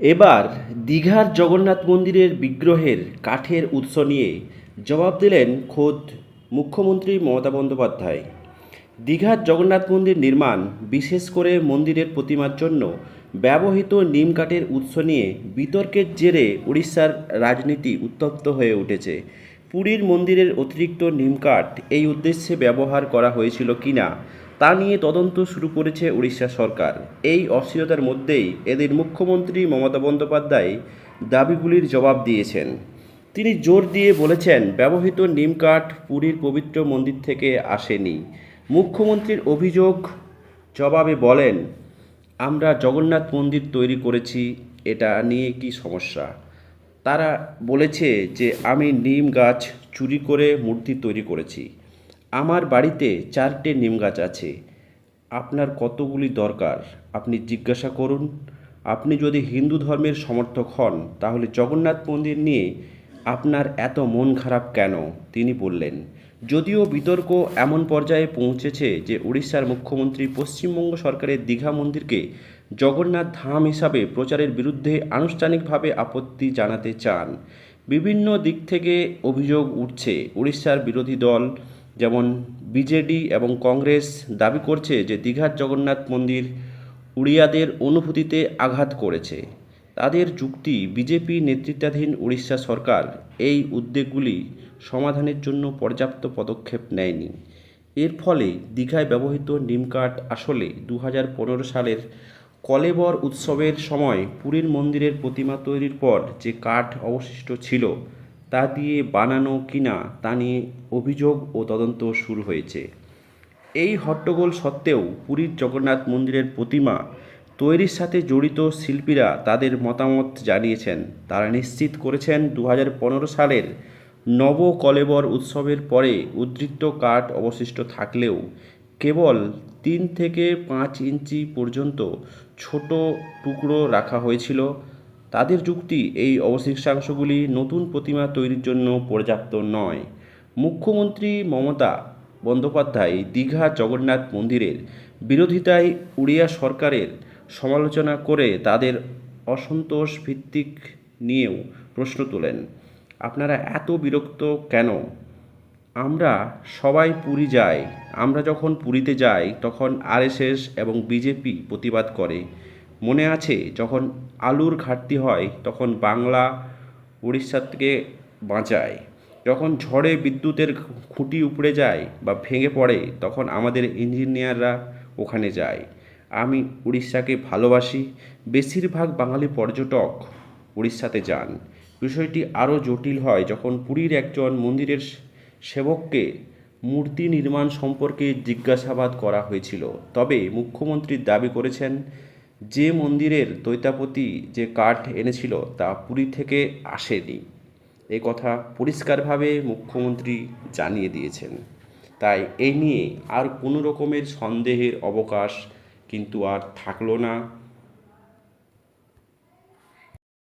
এবার দীঘার জগন্নাথ মন্দিরের বিগ্রহের কাঠের উৎস নিয়ে জবাব দিলেন খোদ মুখ্যমন্ত্রী মমতা বন্দ্যোপাধ্যায়। দীঘার জগন্নাথ মন্দির নির্মাণ, বিশেষ করে মন্দিরের প্রতিমার জন্য ব্যবহৃত নিম কাঠের উৎস নিয়ে বিতর্কের জেরে উড়িষ্যার রাজনীতি উত্তপ্ত হয়ে উঠেছে। পুরীর মন্দিরের অতিরিক্ত নিম কাঠ এই উদ্দেশ্যে ব্যবহার করা হয়েছিল কিনা তা নিয়ে তদন্ত শুরু করেছে উড়িষ্যা সরকার। এই অস্থিরতার মধ্যেই এদের মুখ্যমন্ত্রী মমতা বন্দ্যোপাধ্যায় দাবিগুলির জবাব দিয়েছেন। তিনি জোর দিয়ে বলেছেন, ব্যবহৃত নিম কাঠ পুরীর পবিত্র মন্দির থেকে আসেনি। মুখ্যমন্ত্রীর অভিযোগ, জবাবে বলেন, আমরা জগন্নাথ মন্দির তৈরি করেছি, এটা নিয়ে কি সমস্যা? তারা বলেছে যে, আমি নিম গাছ চুরি করে মূর্তি তৈরি করেছি। আমার বাড়িতে চারটে নিম গাছ আছে। আপনার কতগুলি দরকার? আপনি জিজ্ঞাসা করুন। আপনি যদি হিন্দু ধর্মের সমর্থক হন, তাহলে জগন্নাথ মন্দির নিয়ে আপনার এত মন খারাপ কেন? তিনি বললেন, যদিও বিতর্ক এমন পর্যায়ে পৌঁছেছে যে উড়িষ্যার মুখ্যমন্ত্রী পশ্চিমবঙ্গ সরকারের দীঘা মন্দিরকে জগন্নাথ ধাম হিসাবে প্রচারের বিরুদ্ধে আনুষ্ঠানিকভাবে আপত্তি জানাতে চান। বিভিন্ন দিক থেকে অভিযোগ উঠছে উড়িষ্যার বিরোধী দল যেমন বিজেডি এবং কংগ্রেস দাবি করছে যে দীঘার জগন্নাথ মন্দির উড়িয়াদের অনুভূতিতে আঘাত করেছে। তাদের যুক্তি, বিজেপি নেতৃত্বাধীন উড়িষ্যা সরকার এই উদ্বেগগুলি সমাধানের জন্য পর্যাপ্ত পদক্ষেপ নেয়নি। এর ফলে দীঘায় ব্যবহৃত নিমকাঠ আসলে দু হাজার পনেরো সালের কলেবর উৎসবের সময় পুরীর মন্দিরের প্রতিমা তৈরির পর যে কাঠ অবশিষ্ট ছিল তা দিয়ে বানানো কিনা তা নিয়ে অভিযোগ ও তদন্ত শুরু হয়েছে। এই হট্টগোল সত্ত্বেও পুরীর জগন্নাথ মন্দিরের প্রতিমা তৈরির সাথে জড়িত শিল্পীরা তাদের মতামত জানিয়েছেন। তারা নিশ্চিত করেছেন দু হাজার পনেরো সালের নব কলেবর উৎসবের পরে উদ্ধৃত কাঠ অবশিষ্ট থাকলেও কেবল তিন থেকে পাঁচ ইঞ্চি পর্যন্ত ছোট টুকরো রাখা হয়েছিল। তাদের যুক্তি এই অবশিষ্টাংশগুলি নতুন প্রতিমা তৈরির জন্য পর্যাপ্ত নয়। মুখ্যমন্ত্রী মমতা বন্দ্যোপাধ্যায় দীঘা জগন্নাথ মন্দিরের বিরোধিতায় উড়িয়া সরকারের সমালোচনা করে তাদের অসন্তোষ ভিত্তিক নিয়েও প্রশ্ন তোলেন। আপনারা এত বিরক্ত কেন? আমরা সবাই পুরী যাই। আমরা যখন পুরীতে যাই, তখন আরএসএস এবং বিজেপি প্রতিবাদ করে। মনে আছে যখন আলুর ঘাটতি হয়, তখন বাংলা উড়িষ্যা থেকে বাঁচায়। যখন ঝড়ে বিদ্যুতের খুঁটি উপড়ে যায় বা ভেঙে পড়ে, তখন আমাদের ইঞ্জিনিয়াররা ওখানে যায়। আমি উড়িষ্যাকে ভালোবাসি। বেশিরভাগ বাঙালি পর্যটক উড়িষ্যাতে যান। বিষয়টি আরও জটিল হয় যখন পুরীর একজন মন্দিরের সেবককে মূর্তি নির্মাণ সম্পর্কে জিজ্ঞাসাবাদ করা হয়েছিল। তবে মুখ্যমন্ত্রী দাবি করেছেন যে মন্দিরের দৈতাপতি যে কাঠ এনেছিল তা পুরী থেকে আসেনি। এ কথা পরিষ্কারভাবে মুখ্যমন্ত্রী জানিয়ে দিয়েছেন। তাই এই নিয়ে আর কোনো রকমের সন্দেহের অবকাশ কিন্তু আর থাকল না।